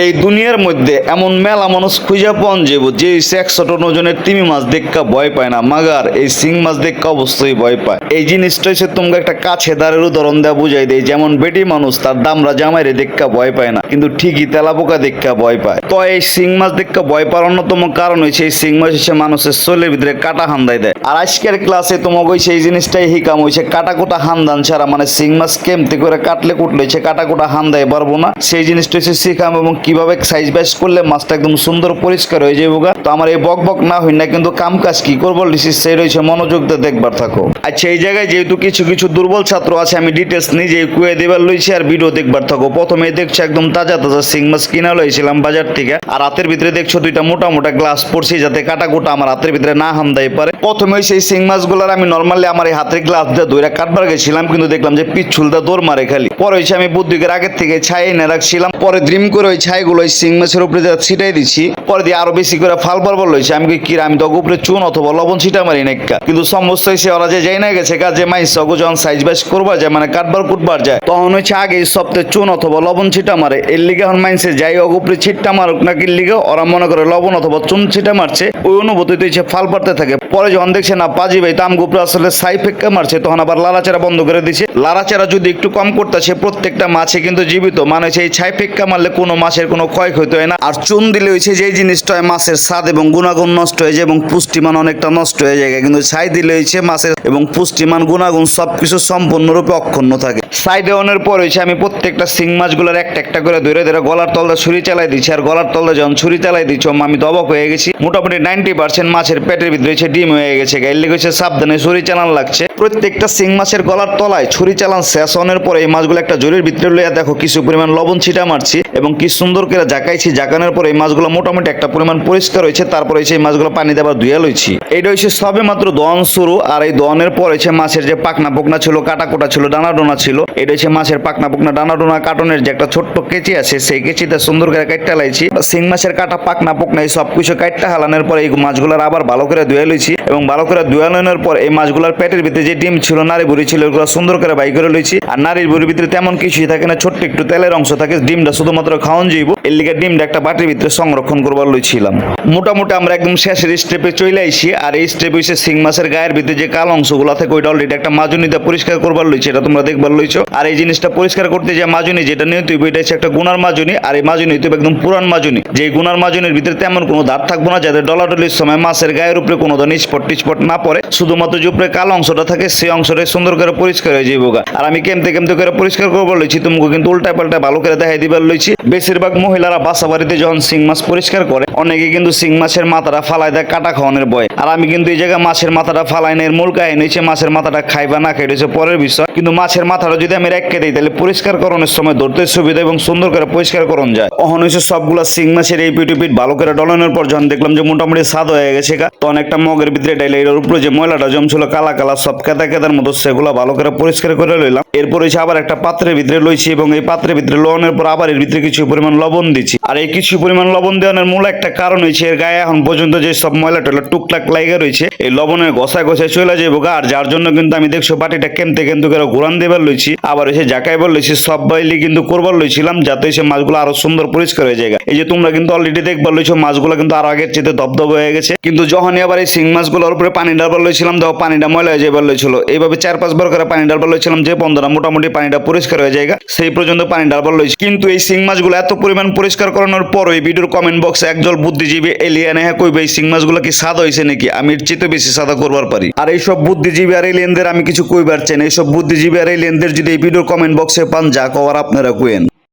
এই দুনিয়ার মধ্যে এমন মেলা মানুষ খুঁজে পান যে একশো টন ওজনের তিমি মাছ দেখা ভয় পায় না। মাগার, এই সিং মাছ দেখা অবশ্যই ভয় পায়। এই জিনিসটা হচ্ছে তোমাকে একটা কাছে দাঁড়ের উদাহরণ দেওয়া বুঝাই দেয় যেমন বেটি মানুষ, তার দামরা জামাইরে দেখা ভয় পায় না, কিন্তু ঠিকই তেলা পোকা দেখা ভয় পায়। তো এই সিং মাছ দেখা ভয় পাওয়ার অন্যতম কারণ হচ্ছে এই সিং মাছ হচ্ছে মানুষের শরীরের ভিতরে কাটা হান্দাই দেয়। আর আজকের ক্লাসে তোমাকে ওই সেই জিনিসটাই হিকাম হয়েছে কাটা কোটা হান্দান ছাড়া মানে সিং মাছ কেমতে করে কাটলে কুটলে হচ্ছে কাটা কোটা হান্দাই পারব না। সেই জিনিসটা হচ্ছে শিখাম এবং কীভাবে সাইজ বাইজ করলে মাছটা একদম সুন্দর পরিষ্কার হয়ে যাবে তো আমার এই বক বক না হই না, কিন্তু কাম কাজ কি করব? সেই রয়েছে মনোযোগ দিয়ে দেখবার থাকো। আচ্ছা এই জায়গায় যেহেতু কিছু কিছু দুর্বল ছাত্র আছে, আমি ডিটেলস নিজে কুয়ে দেবার লইছি আর ভিডিও দেখবার থাকো। প্রথমে দেখছ একদম তাজা তাজা সিং মাছ কিনা লইছিলাম বাজার থেকে। আর হাতের ভিতরে দেখছ দুইটা মোটা মোটা গ্লাস পড়ছি যাতে কাটা কোটা আমার হাতের ভিতরে না হামদাই পারে। প্রথমে সেই সিং মাছগুলোর আমি নর্মালি আমার এই হাতের গ্লাস দিয়ে দইরা কাটবার গেছিলাম, কিন্তু দেখলাম যে পিচ্ছুলটা দৌড় মারে খালি। পরে হয়েছে আমি বুদ্ধিকের আগের থেকে ছাই এনে রাখছিলাম, পরে ড্রিম করে ওই ছাইগুলো সিং মাছের উপরে ছিটাই দিচ্ছি পরে দিয়ে আরও বেশি করে ফাল পারবার লইছে। আমি কি রে, আমি তো উপরে চুন অথবা লবণ ছিটা মারি নাকা কিন্তু সমস্ত এসে ওরা যে যাই না গেছে কাজে মাইস অগো যখন সাইজ বাইজ করবার যায় মানে কাটবার কুটবার যায় তখন হচ্ছে আগে সপ্তাহে চুন অথবা লবণ ছিটা মারে। এর লিগে এখন মাইন্সে যাই অগ উপরে ছিটটা মারুক না কি লিগে? ওরা মনে করে লবণ অথবা চুন ছিটা মারছে। ওই অনুভূতিতে হচ্ছে ফাল পারতে থাকে। পরে যখন দেখছে না পাজি ভাই তাম গুপরে আসলে সাই ফেক্কা মারছে তখন আবার লালাচারা বন্ধ করে দিছে। লালাচারা যদি একটু কম করতেছে প্রত্যেকটা মাছে কিন্তু জীবিত। মানে এই ছাই ফেক্কা মারলে কোনো মাছের কোনো ক্ষয়ক্ষতি হয় না। আর চুন দিলে হয়েছে যে জিনিসটা হয় মাছের স্বাদ এবং গুণাগুণ নষ্ট হয়ে যায় এবং পুষ্টিমান অনেকটা নষ্ট হয়ে যায়। কিন্তু ছাই দিলে হয়েছে মাছের এবং পুষ্টিমান গুণাগুণ সবকিছু সম্পূর্ণরূপে অক্ষুণ্ণ থাকে। ছাই দেওয়ানোর পর হয়েছে আমি প্রত্যেকটা সিং মাছগুলোর একটা একটা করে ধরে ধরে গলার তলটা ছুরি চালাই দিচ্ছি। আর গলার তলটা যখন ছুরি চালাই দিচ্ছ আমি তো অবাক হয়ে গেছি। মোটামুটি নাইনটি পার্সেন্ট মাছের পেটের ভিতরে হচ্ছে ডিম হয়ে গেছে। গাইলে লেগে হচ্ছে সাবধানে ছুরি চালান লাগছে। প্রত্যেকটা সিং মাছের গলার তলায় ছুরি চালান শেষ হওয়ার পরে এই মাছগুলো একটা জরির ভিতরে লইয়া দেখো, কিছু পরিমাণ লবণ ছিটা মারছি এবং কি সুন্দর করে জাকাইছি জাকানোর পরে এই মাছগুলো মোটামুটি একটা পরিমাণ পরিষ্কার হয়েছে। তারপরে হচ্ছে এই মাছগুলো পানি দেবার ধুয়ে লইছি। এটা হচ্ছে সবে মাত্র দহন শুরু। আর এই দহনের পর হচ্ছে মাছের যে পাকনা পোকনা ছিল কাটা কোটা ছিল ডানা ডোনা ছিল। এটা হচ্ছে মাছের পাকনা পোকনা ডানা ডোনা কাটনের যে একটা ছোট্ট কেচি আছে, সেই কেচিটা সুন্দর করে কাটটা লাইছি। সিং মাছের কাটা পাকনা পোকনা এই সব কিছু কাটটা হালানোর পরে এই মাছগুলোর আবার ভালো করে ধুয়ে লইছি। এবং ভালো করে ধুয়ে লানোর পর এই মাছগুলোর পেটের ভিতরে যে ডিম ছিল নারী বুড়ি ছিল ওগুলো সুন্দর করে বাই করে লইছি। আর নারীর বুড়ির ভিতরে তেমন কিছুই থাকে না, ছোট্ট একটু তেলের অংশ থাকে, ডিমটা শুধুমাত্র খাওয়ান যাইব এর লিগে ডিমটা একটা বাটির ভিতরে সংরক্ষণ করবার লইছিলাম মোটামুটি আমরা একদম শেষের স্টেপে চলে আইছি, আর এই স্টেপ হইছে সিং মাছের গায়ের ভিতরে যে কাল অংশগুলো থাকে, ওইটা অলরেডি একটা মাজুনিতে পরিষ্কার করবার লইছে, এটা তোমরা দেখবার লইছো। আর এই জিনিসটা পরিষ্কার করতে যে মাজুনি যেটা নিয়ে তুই এটা হচ্ছে একটা গুনার মাজুনি, আর এই মাজুনি তুই একদম পুরান মাজুনি। যে গুনার মাজুনির ভিতরে তেমন কোনো দাঁত থাকব না, যাতে ডলাডলির সময় মাছের গায়ের উপরে কোনো ধরনের স্পট টিস্পট না পড়ে, শুধুমাত্র যে উপরে কালো অংশটা থাকে, সেই অংশটাই সুন্দর করে পরিষ্কার হয়ে যাব আর আমি কেমতে কেমতে করে পরিষ্কার করবার লইছি, তোমাকে কিন্তু উল্টা পাল্টা ভালো করে দেখাই দিবার লইছি। বেশিরভাগ মহিলারা বাসা বাড়িতে যখন সিং মাছ পরিষ্কার করে, অনেকে কিন্তু সিং মাছের মাথাটা ফালাই দেয় কাটা খাওয়ানোর বয় আর আমি কিন্তু এই জায়গায় মাছের মাথাটা ফালাই না এর মূল কাহিনী হচ্ছে মাছের মাথাটা খাইবা না খাই রয়েছে পরের বিষয়। কিন্তু মাছের মাথাটা যদি আমি রেখে দিই, তাহলে পরিষ্কার করণের সময় ধরতে সুবিধা এবং সুন্দর করে পরিষ্কার করণ যায়। অহন হয়েছে সবগুলা সিং মাছের এই পিটু ভালো করে ডলানোর পর যখন দেখলাম যে মোটামুটি স্বাদ হয়ে গেছে তখন একটা মগের ভিতরে ডাইলে এর উপরে যে ময়লাটা জমছিল কালা কালা সব কেদা কেদার মতো সেগুলো ভালো করে পরিষ্কার করে লইলাম। এরপর হয়েছে আবার একটা পাত্রের ভিতরে লইছি এবং এই পাত্রের ভিতরে লবণের পর আবার এর ভিতরে কিছু পরিমাণ লবণ দিচ্ছি। আর এই কিছু পরিমাণ লবণ দেওয়ার মূল একটা কারণ হয়েছে, এর গায়ে এখন পর্যন্ত যে সব ময়লা টয়লা টুকটাক লাগে রয়েছে, এই লবণের গসায় গসায় চলে যাব গা। আর যার জন্য কিন্তু আমি দেখছ বাটিটা কেমতে কিন্তু করে ঘুরান দেবার লইছি, আবার এসে জাকাইবার লইছি, সব বাইলি কিন্তু করবার লইছিলাম, যাতে সে মাছগুলো আরও সুন্দর পরিষ্কার হয়ে যায় এই যে তোমরা কিন্তু অলরেডি দেখবার লইছো, মাছগুলো কিন্তু আরও আগের চেয়ে দবদব হয়ে গেছে। কিন্তু যখনই আবার এই সিং মাছগুলোর উপরে পানি ডালবার লইছিলাম, দেখো পানিটা ময়লা হয়ে যাবার লইছিল। এইভাবে চার পাঁচবার করে পানি ডালবার লইছিলাম যে বন্ধুরা, মোটামুটি পানিটা পরিষ্কার হয়ে যায় সেই পর্যন্ত পানি ডালবার লইছি। কিন্তু এই সিং মাছগুলো এত পরিমাণ পরিষ্কার করানোর পর ওই ভিডিওর কমেন্ট বক্সে একজন বুদ্ধিজীবী এলিয়ান হ্যাঁ কইবে, এই সিং মাছগুলো কি স্বাদ হয়েছে নাকি? আমি এর চেয়ে বেশি সাদা করবার পারি। আর এইসব বুদ্ধিজীবী আর এলিয়ানদের আমি কিছু কইবার চাই না। এইসব বুদ্ধিজীবী আর এলিয়ানদের যদি এই ভিডিওর কমেন্ট বক্সে পান, যা কওয়ার আপনারা কুয়েন